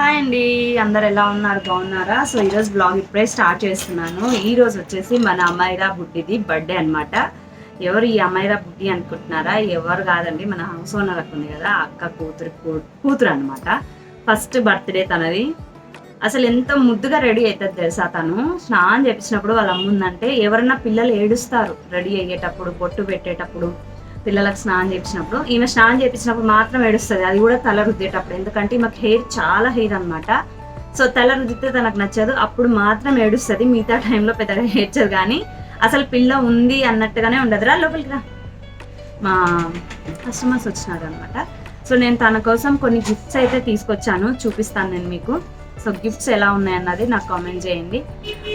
Hi అండి అందరు ఎలా ఉన్నారు? బాగున్నారా? సో ఈరోజు బ్లాగ్ ఇప్పుడే స్టార్ట్ చేస్తున్నాను. ఈరోజు వచ్చేసి మన అమ్మాయిరా బుడ్డిది బర్త్డే అన్నమాట. ఎవరు ఈ అమ్మాయిరా బుడ్డి అనుకుంటున్నారా? ఎవరు కాదండి మన హౌస్ ఓనర్ అక్క ఉంది కదా అక్క కూతురు కూ- కూతురు అనమాట ఫస్ట్ బర్త్డే తనది. అసలు ఎంత ముద్దుగా రెడీ అవుతుంది తెలుసా తను? స్నానం చేపించినప్పుడు వాళ్ళ అమ్ముందంటే ఎవరన్నా పిల్లలు ఏడుస్తారు రెడీ అయ్యేటప్పుడు బొట్టు పెట్టేటప్పుడు. పిల్లలకు స్నానం చేపించినప్పుడు ఈమె స్నానం చేపించినప్పుడు మాత్రం ఏడుస్తుంది. అది కూడా తల రుద్దేటప్పుడు. ఎందుకంటే ఈమెకు హెయిర్ చాలా హెయిర్ అనమాట సో తల రుద్దితే తనకు నచ్చదు. అప్పుడు మాత్రం ఏడుస్తుంది. మిగతా టైంలో పెద్దగా ఏడ్చదు కానీ అసలు పిల్ల ఉంది అన్నట్టుగానే ఉండదు. రా లోపలికి రా. మా కస్టమర్స్ వచ్చినారు అనమాట సో నేను తన కోసం కొన్ని గిఫ్ట్స్ అయితే తీసుకొచ్చాను. చూపిస్తాను నేను మీకు. సో గిఫ్ట్స్ ఎలా ఉన్నాయన్నది నాకు కామెంట్ చేయండి.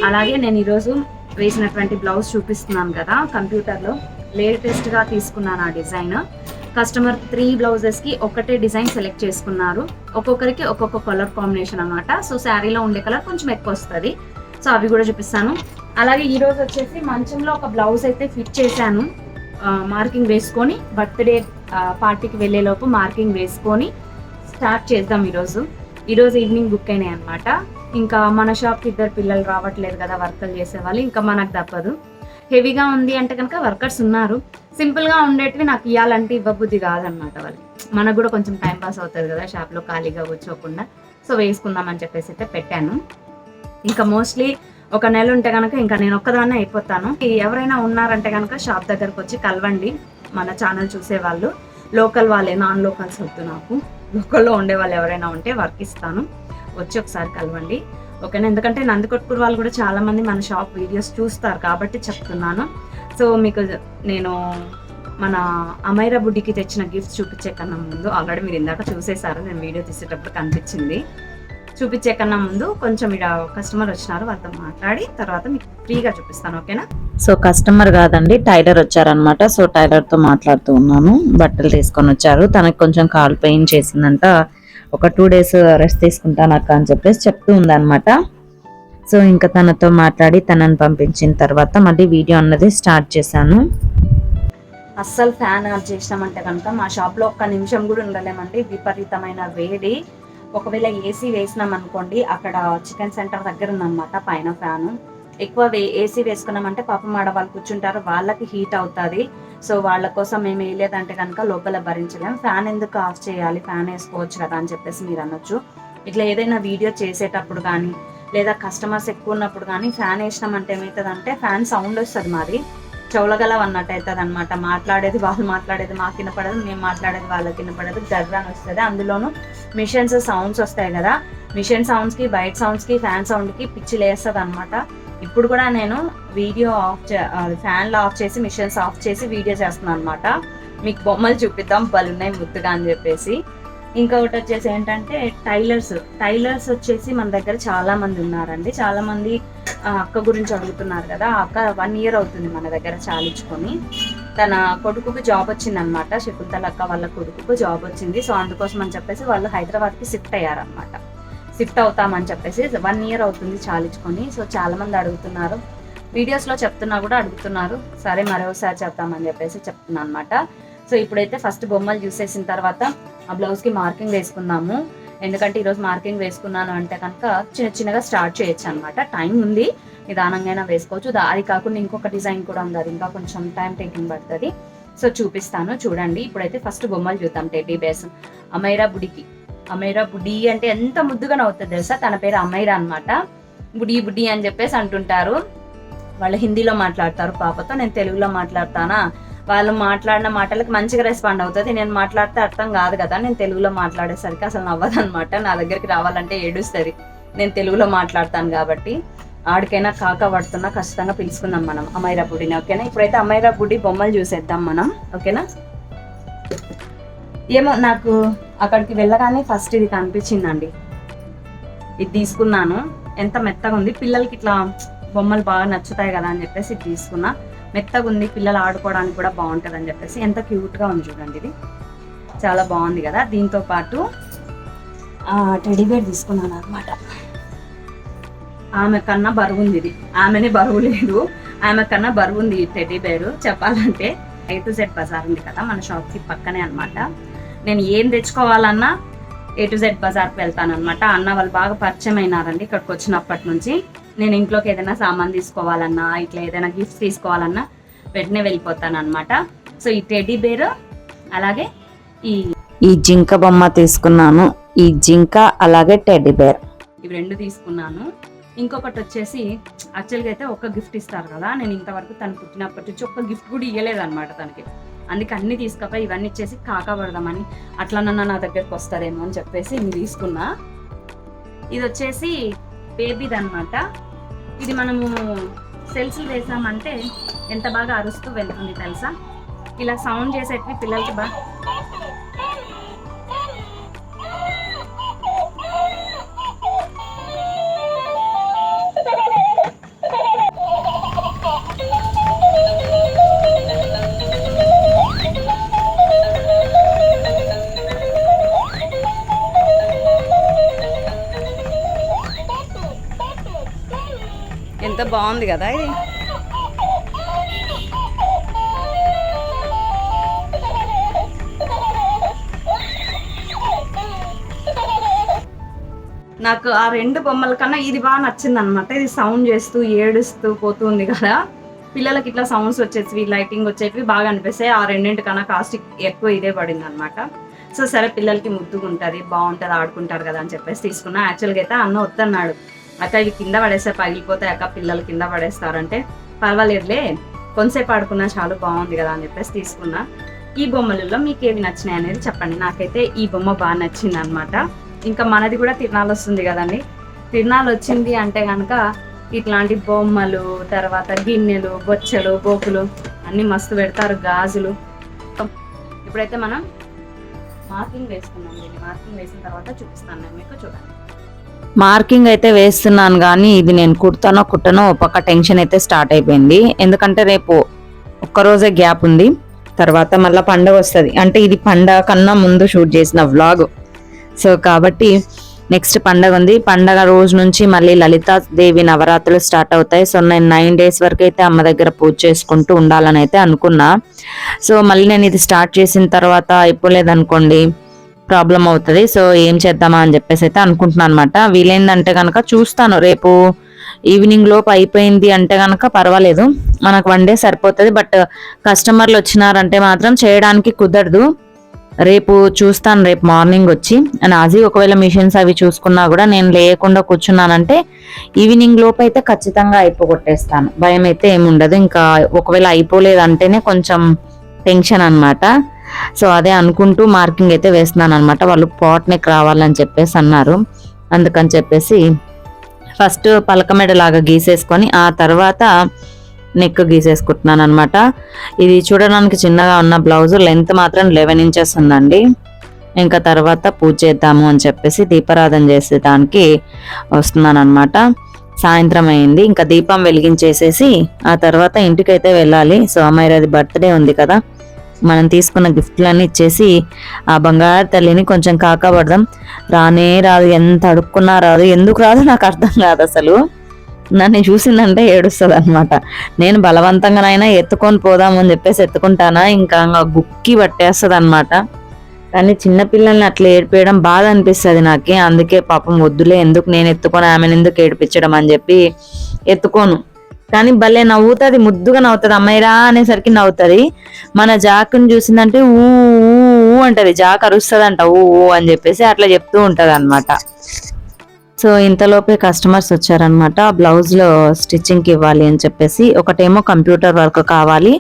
అలాగే నేను ఈరోజు వేసినటువంటి బ్లౌజ్ చూపిస్తున్నాను కదా కంప్యూటర్లో. లేటెస్ట్గా తీసుకున్నాను ఆ డిజైన్. కస్టమర్ త్రీ బ్లౌజెస్కి ఒకటే డిజైన్ సెలెక్ట్ చేసుకున్నారు. ఒక్కొక్కరికి ఒక్కొక్క కలర్ కాంబినేషన్ అనమాట సో శారీలో ఉండే కలర్ కొంచెం ఎక్కువ వస్తుంది. సో అవి కూడా చూపిస్తాను. అలాగే ఈ రోజు వచ్చేసి మంచంలో ఒక బ్లౌజ్ అయితే ఫిట్ చేశాను. మార్కింగ్ వేసుకొని బర్త్డే పార్టీకి వెళ్ళేలోపు మార్కింగ్ వేసుకొని స్టార్ట్ చేద్దాం ఈరోజు ఈరోజు ఈవినింగ్ బుక్ అయినాయి అనమాట ఇంకా మన షాప్కి ఇద్దరు పిల్లలు రావట్లేదు కదా వర్కలు చేసేవాళ్ళు ఇంకా మనకు తప్పదు. హెవీగా ఉంది అంటే కనుక వర్కర్స్ ఉన్నారు. సింపుల్గా ఉండేటివి నాకు ఇవ్వాలంటే ఇవ్వబుద్ధి కాదనమాట వాళ్ళు. మనకు కూడా కొంచెం టైం పాస్ అవుతుంది కదా షాప్లో ఖాళీగా కూర్చోకుండా. సో వేసుకుందామని చెప్పేసి అయితే పెట్టాను. ఇంకా మోస్ట్లీ ఒక నెల ఉంటే కనుక ఇంకా నేను ఒక్కదాన్నే అయిపోతాను. ఎవరైనా ఉన్నారంటే కనుక షాప్ దగ్గరకు వచ్చి కలవండి. మన ఛానల్ చూసేవాళ్ళు లోకల్ వాళ్ళే నాన్ లోకల్స్ వద్దు నాకు. లోకల్లో ఉండే వాళ్ళు ఎవరైనా ఉంటే వర్క్ ఇస్తాను. వచ్చి ఒకసారి కలవండి. ఓకేనా ఎందుకంటే నందికొట్కూరు వాళ్ళు కూడా చాలా మంది మన షాప్ వీడియోస్ చూస్తారు కాబట్టి చెప్తున్నాను. సో మీకు నేను మన అమైరా బుడ్డికి తెచ్చిన గిఫ్ట్స్ చూపించే కన్నా ముందు ఆల్రెడీ మీరు ఇందాక చూసేసారు నేను వీడియో తీసేటప్పుడు కనిపించింది. చూపించే కన్నా ముందు కొంచెం ఇక్కడ కస్టమర్ వచ్చినారు వాళ్ళతో మాట్లాడి తర్వాత మీకు ఫ్రీగా చూపిస్తాను ఓకేనా? సో కస్టమర్ కాదండి టైలర్ వచ్చారనమాట సో టైలర్తో మాట్లాడుతూ ఉన్నాను బట్టలు తీసుకొని వచ్చారు. తనకు కొంచెం కాల్ పెయిన్ చేసిందంట. ఒక టూ డేస్ రెస్ట్ తీసుకుంటాను అక్క అని చెప్పేసి చెప్తూ ఉందన్నమాట. సో ఇంకా తనతో మాట్లాడి తనని పంపించిన తర్వాత మళ్ళీ వీడియో అన్నది స్టార్ట్ చేశాను. అస్సలు ఫ్యాన్ ఆన్ చేసినామంటే కనుక మా షాప్లో ఒక్క నిమిషం కూడా ఉండలేమండి. విపరీతమైన వేడి. ఒకవేళ ఏసీ వేసినాం అనుకోండి అక్కడ చికెన్ సెంటర్ దగ్గర ఉందన్నమాట పైన ఫ్యాను. ఎక్కువ వే ఏసీ వేసుకున్నామంటే పాపం ఆడవాళ్ళు కూర్చుంటారు వాళ్ళకి హీట్ అవుతుంది. సో వాళ్ళ కోసం మేము వేయలేదంటే కనుక లోపల భరించలేం. ఫ్యాన్ ఎందుకు ఆఫ్ చేయాలి? ఫ్యాన్ వేసుకోవచ్చు కదా అని చెప్పేసి మీరు అనొచ్చు. ఇట్లా ఏదైనా వీడియో చేసేటప్పుడు కానీ లేదా కస్టమర్స్ ఎక్కువ ఉన్నప్పుడు కానీ ఫ్యాన్ వేసినామంటే ఏమవుతుందంటే ఫ్యాన్ సౌండ్ వస్తుంది మాది. చౌలగలవ అన్నట్టు అవుతుంది అనమాట మాట్లాడేది వాళ్ళు మాట్లాడేది మాకు వినపడదు మేము మాట్లాడేది వాళ్ళకి వినపడదు. గర్రాన్ వస్తుంది. అందులోనూ మిషన్స్ సౌండ్స్ వస్తాయి కదా. మిషన్ సౌండ్స్కి బయట సౌండ్స్కి ఫ్యాన్ సౌండ్కి పిచ్చి లేస్తుంది అనమాట ఇప్పుడు కూడా నేను వీడియో ఆఫ్ ఫ్యాన్లు ఆఫ్ చేసి మిషన్స్ ఆఫ్ చేసి వీడియో చేస్తున్నాను అనమాట మీకు బొమ్మలు చూపిద్దాం బలున్నాయి ముద్దుగా అని చెప్పేసి. ఇంకొకటి వచ్చేసి ఏంటంటే టైలర్స్. టైలర్స్ వచ్చేసి మన దగ్గర చాలా మంది ఉన్నారండి. చాలా మంది అక్క గురించి అడుగుతున్నారు కదా అక్క వన్ ఇయర్ అవుతుంది మన దగ్గర చాలించుకొని. తన కొడుకుకు జాబ్ వచ్చిందనమాట. శకుంతల అక్క వాళ్ళ కొడుకుకు జాబ్ వచ్చింది. సో అందుకోసం అని చెప్పేసి వాళ్ళు హైదరాబాద్కి షిఫ్ట్ అయ్యారనమాట. షిఫ్ట్ అవుతామని చెప్పేసి వన్ ఇయర్ అవుతుంది చాలించుకొని. సో చాలామంది అడుగుతున్నారు. వీడియోస్లో చెప్తున్నా కూడా అడుగుతున్నారు. సరే మరోసారి చెప్తామని చెప్పేసి చెప్తున్నాను అనమాట సో ఇప్పుడైతే ఫస్ట్ బొమ్మలు చూసేసిన తర్వాత ఆ బ్లౌజ్కి మార్కింగ్ వేసుకుందాము. ఎందుకంటే ఈరోజు మార్కింగ్ వేసుకున్నాను అంటే కనుక చిన్న చిన్నగా స్టార్ట్ చేయొచ్చు అనమాట టైం ఉంది. నిదానంగా వేసుకోవచ్చు. అది కాకుండా ఇంకొక డిజైన్ కూడా ఉంది. అది ఇంకా కొంచెం టైం టేకింగ్ పడుతుంది. సో చూపిస్తాను. చూడండి. ఇప్పుడైతే ఫస్ట్ బొమ్మలు చూద్దాం టెడ్డీ బేస్. అమైరా బుడికి. అమైరా బుడి అంటే ఎంత ముద్దుగా నవ్వుతుంది తెలుసా? తన పేరు అమైరా అన్నమాట. బుడి బుడి అని చెప్పేసి అంటుంటారు. వాళ్ళు హిందీలో మాట్లాడతారు పాపతో నేను తెలుగులో మాట్లాడతానా? వాళ్ళు మాట్లాడిన మాటలకు మంచిగా రెస్పాండ్ అవుతుంది. నేను మాట్లాడితే అర్థం కాదు కదా నేను తెలుగులో మాట్లాడేసరికి అసలు నవ్వదు అనమాట నా దగ్గరికి రావాలంటే ఏడుస్తుంది. నేను తెలుగులో మాట్లాడతాను కాబట్టి. ఆడికైనా కాక పడుతున్నా ఖచ్చితంగా పిలుచుకుందాం మనం అమైరా బుడిని ఓకేనా? ఇప్పుడైతే అమైరా బుడి బొమ్మలు చూసేద్దాం మనం ఓకేనా? ఏమో నాకు అక్కడికి వెళ్ళగానే ఫస్ట్ ఇది కనిపించిందండి. ఇది తీసుకున్నాను. ఎంత మెత్తగా ఉంది. పిల్లలకి ఇట్లా బొమ్మలు బాగా నచ్చుతాయి కదా అని చెప్పేసి ఇది తీసుకున్నా. మెత్తగా ఉంది. పిల్లలు ఆడుకోవడానికి కూడా బాగుంటుంది అని చెప్పేసి ఎంత క్యూట్గా ఉంది చూడండి ఇది. చాలా బాగుంది కదా. దీంతో పాటు టెడీబేర్ తీసుకున్నాను అనమాట ఆమె కన్నా బరువు ఉంది ఇది. ఆమెనే బరువు లేదు. ఆమె కన్నా బరువు ఉంది టెడ్డీ బేరు చెప్పాలంటే ఐ టు జెడ్ బజార్ ఉంది కదా మన షాప్కి పక్కనే అనమాట నేను ఏం తెచ్చుకోవాలన్నా ఏ టు జెడ్ బజార్కి వెళ్తాను అనమాట అన్న వాళ్ళు బాగా పరిచయం అయినారండి ఇక్కడికి వచ్చినప్పటి నుంచి. నేను ఇంట్లోకి ఏదైనా సామాన్ తీసుకోవాలన్నా ఇట్లా ఏదైనా గిఫ్ట్స్ తీసుకోవాలన్నా వెంటనే వెళ్ళిపోతాను అనమాట సో ఈ టెడ్డీ బేర్ అలాగే ఈ ఈ జింక బొమ్మ తీసుకున్నాను. ఈ జింక అలాగే టెడ్డీ బేర్ ఇవి రెండు తీసుకున్నాను. ఇంకొకటి వచ్చేసి యాక్చువల్గా అయితే ఒక గిఫ్ట్ ఇస్తారు కదా. నేను ఇంతవరకు తను పుట్టినప్పటి నుంచి ఒక్క గిఫ్ట్ కూడా ఇవ్వలేదన్నమాట తనకి. అందుకే అన్ని తీసుకపోయి ఇవన్నీ ఇచ్చేసి కాకా పడదామని అట్లనన్నా నా దగ్గరకు వస్తారేమో అని చెప్పేసి ఇవి తీసుకున్నా. ఇది వచ్చేసి బేబీది అనమాట ఇది మనము సెల్స్ వేసామంటే ఎంత బాగా అరుస్తూ వెళ్తుంది తెలుసా? ఇలా సౌండ్ చేసేటివి పిల్లలకి బాగా ఎంత బాగుంది కదా ఇది. నాకు ఆ రెండు బొమ్మల కన్నా ఇది బాగా నచ్చింది అనమాట ఇది సౌండ్ చేస్తూ ఏడుస్తూ పోతుంది కదా. పిల్లలకి ఇట్లా సౌండ్స్ వచ్చేసి లైటింగ్ వచ్చేవి బాగా అనిపిస్తాయి. ఆ రెండింటి కన్నా కాస్ట్ ఎక్కువ ఇదే పడింది అనమాట సో సరే పిల్లలకి ముద్దుగా ఉంటుంది బాగుంటుంది ఆడుకుంటారు కదా అని చెప్పేసి తీసుకున్నా. యాక్చువల్గా అయితే అన్న వద్దన్నాడు. అక్క ఇవి కింద పడేస్తే పగిలిపోతాయి అక్క పిల్లలు కింద పడేస్తారంటే పర్వాలేదులే. కొంతసేపు ఆడుకున్నా చాలా బాగుంది కదా అని చెప్పేసి తీసుకున్నా. ఈ బొమ్మలలో మీకు ఏవి నచ్చినాయి అనేది చెప్పండి. నాకైతే ఈ బొమ్మ బాగా నచ్చింది అనమాట ఇంకా మనది కూడా తిరునాళ్ళు వస్తుంది కదండి. తిరునాళ్ళు వచ్చింది అంటే కనుక ఇట్లాంటి బొమ్మలు తర్వాత గిన్నెలు బొచ్చలు బోకులు అన్నీ మస్తు పెడతారు గాజులు. ఇప్పుడైతే మనం మార్కింగ్ వేసుకున్నాం దీన్ని మార్కింగ్ వేసిన తర్వాత చూపిస్తాను. నేను మీకు చూడండి. మార్కింగ్ అయితే వేస్తున్నాను కానీ ఇది నేను కుడతానో కుట్టనో పక్క టెన్షన్ అయితే స్టార్ట్ అయిపోయింది. ఎందుకంటే రేపు ఒక్కరోజే గ్యాప్ ఉంది. తర్వాత మళ్ళీ పండగ వస్తుంది. అంటే ఇది పండగ కన్నా ముందు షూట్ చేసిన వ్లాగ్. సో కాబట్టి నెక్స్ట్ పండగ ఉంది. పండగ రోజు నుంచి మళ్ళీ లలితాదేవి నవరాత్రులు స్టార్ట్ అవుతాయి. సో నేను నైన్ డేస్ వరకు అయితే అమ్మ దగ్గర పూజ చేసుకుంటూ ఉండాలని అయితే అనుకున్నా. సో మళ్ళీ నేను ఇది స్టార్ట్ చేసిన తర్వాత అయిపోలేదనుకోండి ప్రాబ్లం అవుతుంది. సో ఏం చేద్దామా అని చెప్పేసి అయితే అనుకుంటున్నాను అనమాట వీలైందంటే కనుక చూస్తాను. రేపు ఈవినింగ్ లోపు అయిపోయింది అంటే కనుక పర్వాలేదు. మనకు వన్ డే సరిపోతుంది. బట్ కస్టమర్లు వచ్చినారంటే మాత్రం చేయడానికి కుదరదు. రేపు చూస్తాను. రేపు మార్నింగ్ వచ్చి. నాజీ ఒకవేళ మిషన్స్ అవి చూసుకున్నా కూడా నేను లేకుండా కూర్చున్నానంటే ఈవినింగ్ లోపు అయితే ఖచ్చితంగా అయిపోగొట్టేస్తాను. భయం అయితే ఏముండదు. ఇంకా ఒకవేళ అయిపోలేదంటేనే కొంచెం టెన్షన్ అనమాట సో అదే అనుకుంటూ మార్కింగ్ అయితే వేస్తున్నాను అనమాట వాళ్ళు పాట్ నెక్ రావాలని చెప్పేసి అన్నారు. అందుకని చెప్పేసి ఫస్ట్ పలకమెడ లాగా గీసేసుకొని ఆ తర్వాత నెక్ గీసేసుకుంటున్నాను అనమాట ఇది చూడడానికి చిన్నగా ఉన్న బ్లౌజ్ లెంత్ మాత్రం లెవెన్ ఇంచెస్ ఉందండి. ఇంకా తర్వాత పూజ చేద్దాము అని చెప్పేసి దీపారాధన చేసేదానికి వస్తున్నాను అనమాట సాయంత్రం అయింది. ఇంకా దీపం వెలిగించేసేసి ఆ తర్వాత ఇంటికైతే వెళ్ళాలి. సో అమ్మాయి బర్త్డే ఉంది కదా. మనం తీసుకున్న గిఫ్ట్లన్నీ ఇచ్చేసి ఆ బంగారు తల్లిని కొంచెం కాకపడదాం. రానే రాదు ఎంత అడుక్కున్నా రాదు ఎందుకు రాదు నాకు అర్థం కాదు అసలు. నన్ను చూసిందంటే ఏడుస్తుంది అనమాట నేను బలవంతంగానైనా ఎత్తుకొని పోదామని చెప్పేసి ఎత్తుకుంటానా? ఇంకా ఇంకా గుక్కి పట్టేస్తుంది అనమాట కానీ చిన్నపిల్లల్ని అట్లా ఏడిపేయడం బాధ అనిపిస్తుంది నాకే. అందుకే పాపం వద్దులే ఎందుకు నేను ఎత్తుకొని ఆమెను ఎందుకు ఏడిపించడం అని చెప్పి ఎత్తుకోను. కానీ భలే నవ్వుతుంది ముద్దుగా నవ్వుతుంది. అమ్మాయిరా అనేసరికి నవ్వుతుంది. మన జాకుని చూసిందంటే ఊ ఊ ఊ అంటది. జాక్ అరుస్తుందంట ఊ ఊ అని చెప్పేసి అట్లా చెప్తూ ఉంటుంది అనమాట సో ఇంతలోపే కస్టమర్స్ వచ్చారనమాట బ్లౌజ్లో స్టిచ్చింగ్కి ఇవ్వాలి అని చెప్పేసి. ఒకటేమో కంప్యూటర్ వర్క్ కావాలి.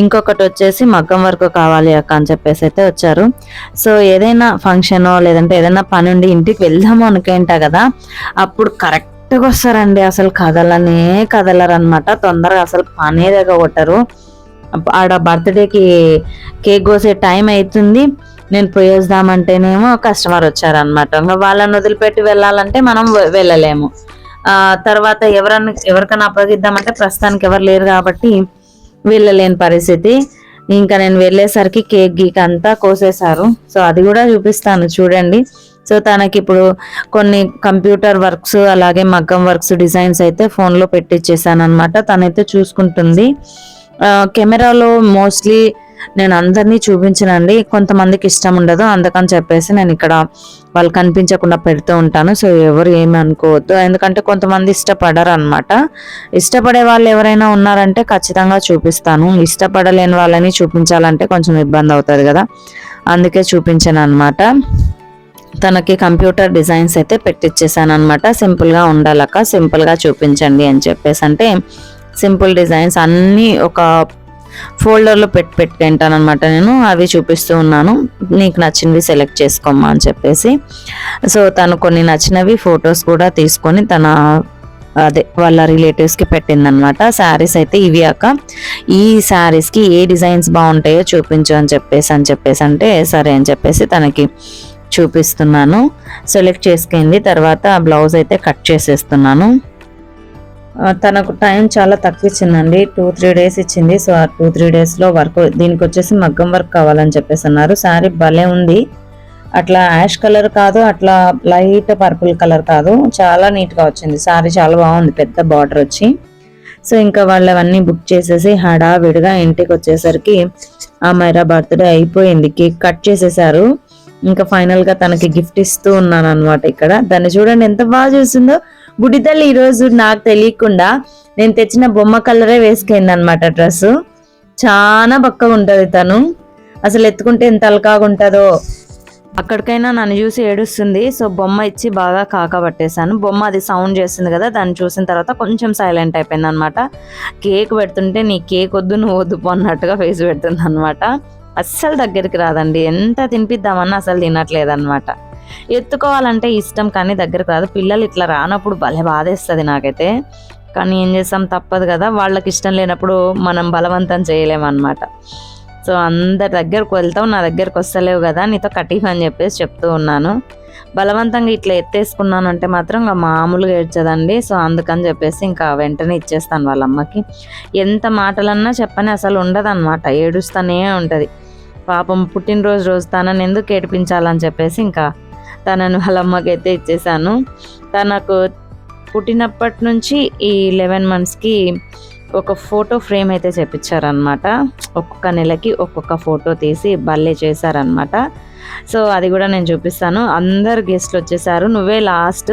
ఇంకొకటి వచ్చేసి మగ్గం వర్క్ కావాలి అక్క అని చెప్పేసి అయితే వచ్చారు. సో ఏదైనా ఫంక్షన్ లేదంటే ఏదైనా పని ఉండి ఇంటికి వెళ్దాము అనుకుంటా కదా. అప్పుడు కరెక్ట్ గా వస్తారండి అసలు కదలనే కదలరు అనమాట తొందరగా అసలు పనే కొట్టరు ఆడ బర్త్డేకి కేక్ కోసే టైం అవుతుంది నేను పోయేద్దామంటేనేమో కస్టమర్ వచ్చారనమాట ఇంకా వాళ్ళని వదిలిపెట్టి వెళ్ళాలంటే మనం వెళ్ళలేము. ఆ తర్వాత ఎవరన్నా ఎవరికైనా అప్పగిద్దామంటే ప్రస్తుతానికి ఎవరు లేరు కాబట్టి వెళ్ళలేని పరిస్థితి. ఇంకా నేను వెళ్ళేసరికి కేక్ గీక్ అంతా కోసేశారు. సో అది కూడా చూపిస్తాను చూడండి. సో తనకి ఇప్పుడు కొన్ని కంప్యూటర్ వర్క్స్ అలాగే మగ్గం వర్క్స్ డిజైన్స్ అయితే ఫోన్లో పెట్టిచ్చేసాను పెట్టించేసాను అనమాట తనైతే చూసుకుంటుంది. కెమెరాలో మోస్ట్లీ నేను అందరినీ చూపించనండి. కొంతమందికి ఇష్టం ఉండదు. అందుకని చెప్పేసి నేను ఇక్కడ వాళ్ళు కనిపించకుండా పెడుతూ ఉంటాను. సో ఎవరు ఏమి అనుకోవద్దు. ఎందుకంటే కొంతమంది ఇష్టపడరు అనమాట ఇష్టపడే వాళ్ళు ఎవరైనా ఉన్నారంటే ఖచ్చితంగా చూపిస్తాను. ఇష్టపడలేని వాళ్ళని చూపించాలంటే కొంచెం ఇబ్బంది అవుతుంది కదా. అందుకే చూపించాను అనమాట తనకి కంప్యూటర్ డిజైన్స్ అయితే పెట్టించేసాను అనమాట సింపుల్గా ఉండాలక్క సింపుల్గా చూపించండి అని చెప్పేసి. అంటే సింపుల్ డిజైన్స్ అన్నీ ఒక ఫోల్డర్లో పెట్టి పెట్టుకుంటాను అనమాట నేను. అవి చూపిస్తూ ఉన్నాను. నీకు నచ్చినవి సెలెక్ట్ చేసుకోమ్మా అని చెప్పేసి. సో తను కొన్ని నచ్చినవి ఫొటోస్ కూడా తీసుకొని తన అదే వాళ్ళ రిలేటివ్స్కి పెట్టిందనమాట శారీస్ అయితే ఇవి అక్క. ఈ శారీస్కి ఏ డిజైన్స్ బాగుంటాయో చూపించు అని చెప్పేసి అని చెప్పేసి. అంటే సరే అని చెప్పేసి తనకి చూపిస్తున్నాను. సెలెక్ట్ చేసుకుంది. తర్వాత బ్లౌజ్ అయితే కట్ చేసేస్తున్నాను. తనకు టైం చాలా తక్కువ ఇచ్చిందండి టూ త్రీ డేస్ ఇచ్చింది. సో ఆ టూ త్రీ డేస్లో వర్క్ దీనికి వచ్చేసి మగ్గం వర్క్ కావాలని చెప్పేసి అన్నారు శారీ భలే ఉంది. అట్లా యాష్ కలర్ కాదు అట్లా లైట్ పర్పుల్ కలర్ కాదు. చాలా నీట్గా వచ్చింది. శారీ చాలా బాగుంది. పెద్ద బార్డర్ వచ్చి. సో ఇంకా వాళ్ళు అవన్నీ బుక్ చేసేసి హడావిడిగా ఇంటికి వచ్చేసరికి ఆ మైరా బర్త్డే అయిపోయింది. కేక్ కట్ చేసేసారు. ఇంకా ఫైనల్గా తనకి గిఫ్ట్ ఇస్తూ ఉన్నాను అనమాట ఇక్కడ. దాన్ని చూడండి ఎంత బాగా చూసిందో బుడ్డి తల్లి నాకు తెలియకుండా నేను తెచ్చిన బొమ్మ కలరే వేసుకైంది అనమాట డ్రెస్ చాలా బక్కగా ఉంటుంది తను. అసలు ఎత్తుకుంటే ఎంత అలకాగా ఉంటుందో. అక్కడికైనా నన్ను చూసి ఏడుస్తుంది. సో బొమ్మ ఇచ్చి బాగా కాకబట్టేశాను బొమ్మ అది సౌండ్ చేస్తుంది కదా దాన్ని చూసిన తర్వాత కొంచెం సైలెంట్ అయిపోయింది అనమాట కేక్ పెడుతుంటే నీ కేక్ వద్దు నువ్వు వద్దు అన్నట్టుగా ఫేస్ పెడుతుంది అనమాట అస్సలు దగ్గరికి రాదండి. ఎంత తినిపిద్దామన్నా అసలు తినట్లేదన్నమాట. ఎత్తుకోవాలంటే ఇష్టం కానీ దగ్గరకు రాదు. పిల్లలు ఇట్లా రానప్పుడు భలే బాధేస్తుంది నాకైతే. కానీ ఏం చేస్తాం? తప్పదు కదా. వాళ్ళకి ఇష్టం లేనప్పుడు మనం బలవంతం చేయలేమన్నమాట. సో అందరి దగ్గరకు వెళ్తావు నా దగ్గరకు వస్తలేవు కదా నీతో కటీఫ్ అని చెప్పేసి చెప్తూ ఉన్నాను. బలవంతంగా ఇట్లా ఎత్తేసుకున్నాను అంటే మాత్రం ఇంకా మామూలుగా ఏడ్చదండి. సో అందుకని చెప్పేసి ఇంకా వెంటనే ఇచ్చేస్తాను వాళ్ళ అమ్మకి. ఎంత మాటలన్నా చెప్పని అసలు ఉండదన్నమాట. ఏడుస్తూనే ఉంటుంది. పాపం పుట్టినరోజు రోజు తనని ఎందుకు ఏడిపించాలని చెప్పేసి ఇంకా తనని వాళ్ళ అమ్మకి అయితే ఇచ్చేసాను. తనకు పుట్టినప్పటి నుంచి ఈ లెవెన్ మంత్స్కి ఒక ఫోటో ఫ్రేమ్ అయితే చేపించారనమాట ఒక్కొక్క నెలకి ఒక్కొక్క ఫోటో తీసి బల్లే చేశారనమాట సో అది కూడా నేను చూపిస్తాను. అందరు గెస్ట్లు వచ్చేసారు. నువ్వే లాస్ట్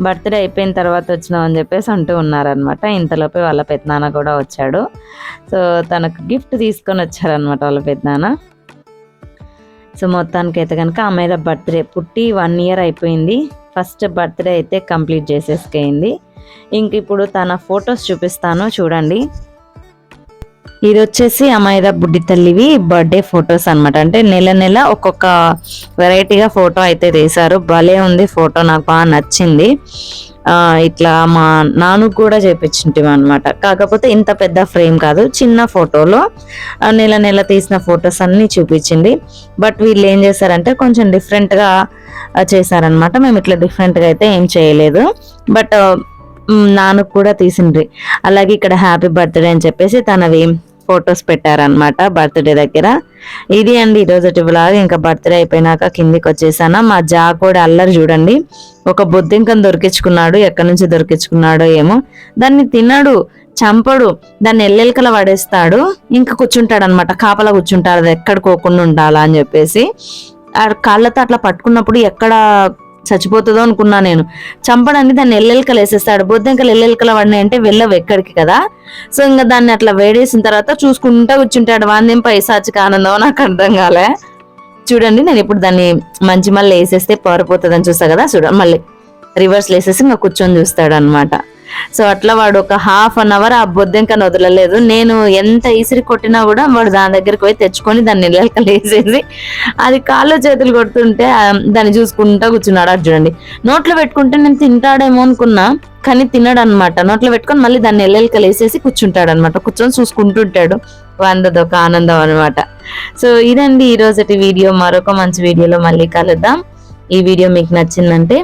బర్త్డే అయిపోయిన తర్వాత వచ్చినావు అని చెప్పేసి అంటూ ఉన్నారనమాట ఇంతలోపే వాళ్ళ పెద్దనాన్న కూడా వచ్చాడు. సో తనకు గిఫ్ట్ తీసుకొని వచ్చారనమాట వాళ్ళ పెద్దనాన్న. సో మొత్తానికి అయితే కనుక అమ్మాయిల బర్త్డే పుట్టి వన్ ఇయర్ అయిపోయింది. ఫస్ట్ బర్త్డే అయితే కంప్లీట్ చేసేసుకైంది. ఇంక ఇప్పుడు తన ఫొటోస్ చూపిస్తాను. చూడండి. ఇది వచ్చేసి అమాయద బుడ్డి తల్లివి బర్త్డే ఫొటోస్ అన్నమాట. అంటే నెల నెల ఒక్కొక్క వెరైటీగా ఫోటో అయితే తీశారు. భలే ఉంది ఫోటో నాకు బాగా నచ్చింది. ఇట్లా మా నాను కూడా చేపించుంటాం అనమాట కాకపోతే ఇంత పెద్ద ఫ్రేమ్ కాదు చిన్న ఫోటోలో నెల నెల తీసిన ఫొటోస్ అన్నీ చూపించింది. బట్ వీళ్ళు ఏం చేశారంటే కొంచెం డిఫరెంట్గా చేశారనమాట మేము ఇట్లా డిఫరెంట్గా అయితే ఏం చేయలేదు. బట్ నాన్న కూడా తీసిండ్రి. అలాగే ఇక్కడ హ్యాపీ బర్త్డే అని చెప్పేసి తనవి ఫొటోస్ పెట్టారనమాట బర్త్డే దగ్గర. ఇది అండి ఈరోజు బ్లాగ్ ఇంకా బర్త్డే అయిపోయినాక కిందికి వచ్చేసాను. మా జా కూడా అల్లరి చూడండి. ఒక బొద్దింకను దొరికించుకున్నాడు. ఎక్కడి నుంచి దొరికించుకున్నాడో ఏమో. దాన్ని తిన్నాడు చంపడు దాన్ని ఎల్లెలకల పడేస్తాడు. ఇంకా కూర్చుంటాడు అనమాట కాపలా కూర్చుంటాడు. అది ఎక్కడ కోకుండా ఉండాలా అని చెప్పేసి. ఆ కాళ్ళతో అట్లా పట్టుకున్నప్పుడు ఎక్కడ చచ్చిపోతుందో అనుకున్నా నేను. చంపడానికి దాన్ని ఎల్లెలకలు వేసేస్తాడు. బొద్దెంకలు ఎల్లెలకలు పడినాయి అంటే వెళ్ళవు ఎక్కడికి కదా. సో ఇంకా దాన్ని అట్లా వేడేసిన తర్వాత చూసుకుంటా కూర్చుంటాడు. వాందేం పైసాచిక ఆనందం నాకు అర్థం కాలే. చూడండి నేను ఇప్పుడు దాన్ని మంచి మళ్ళీ వేసేస్తే పారిపోతుంది అని చూస్తా కదా. చూడండి మళ్ళీ రివర్స్ వేసేసి ఇంకా కూర్చొని చూస్తాడు అనమాట సో అట్లా వాడు ఒక హాఫ్ అన్ అవర్ ఆ బొద్దెంకను వదలలేదు. నేను ఎంత ఈసిరి కొట్టినా కూడా వాడు దాని దగ్గరికి పోయి తెచ్చుకొని దాన్ని నిలకలు వేసేసి అది కాళ్ళు చేతులు కొడుతుంటే దాన్ని చూసుకుంటా కూర్చున్నాడు చూడండి నోట్లో పెట్టుకుంటే నేను తింటాడేమో అనుకున్నా కానీ తినడు అనమాట నోట్లో పెట్టుకొని మళ్ళీ దాన్ని ఎల్లెలకలు వేసేసి కూర్చుంటాడు అనమాట కూర్చొని చూసుకుంటుంటాడు. వందదొక ఆనందం అనమాట సో ఇదండి ఈ వీడియో. మరొక మంచి వీడియోలో మళ్ళీ కలుద్దాం. ఈ వీడియో మీకు నచ్చిందంటే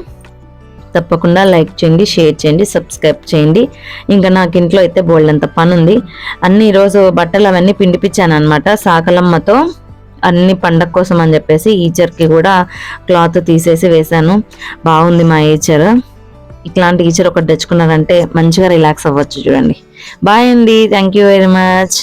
తప్పకుండా లైక్ చేయండి షేర్ చేయండి సబ్స్క్రైబ్ చేయండి. ఇంకా నాకు ఇంట్లో అయితే బోల్డ్ అంత పని ఉంది అన్ని ఈరోజు బట్టలు అవన్నీ పిండిపించాను అనమాట సాకలమ్మతో అన్ని పండగ కోసం అని చెప్పేసి ఈచర్కి కూడా క్లాత్ తీసేసి వేశాను. బాగుంది మా ఈచర్. ఇట్లాంటి ఈచర్ ఒకటి తెచ్చుకున్నారంటే మంచిగా రిలాక్స్ అవ్వచ్చు చూడండి. బాయ్ అండి. Thank you very much.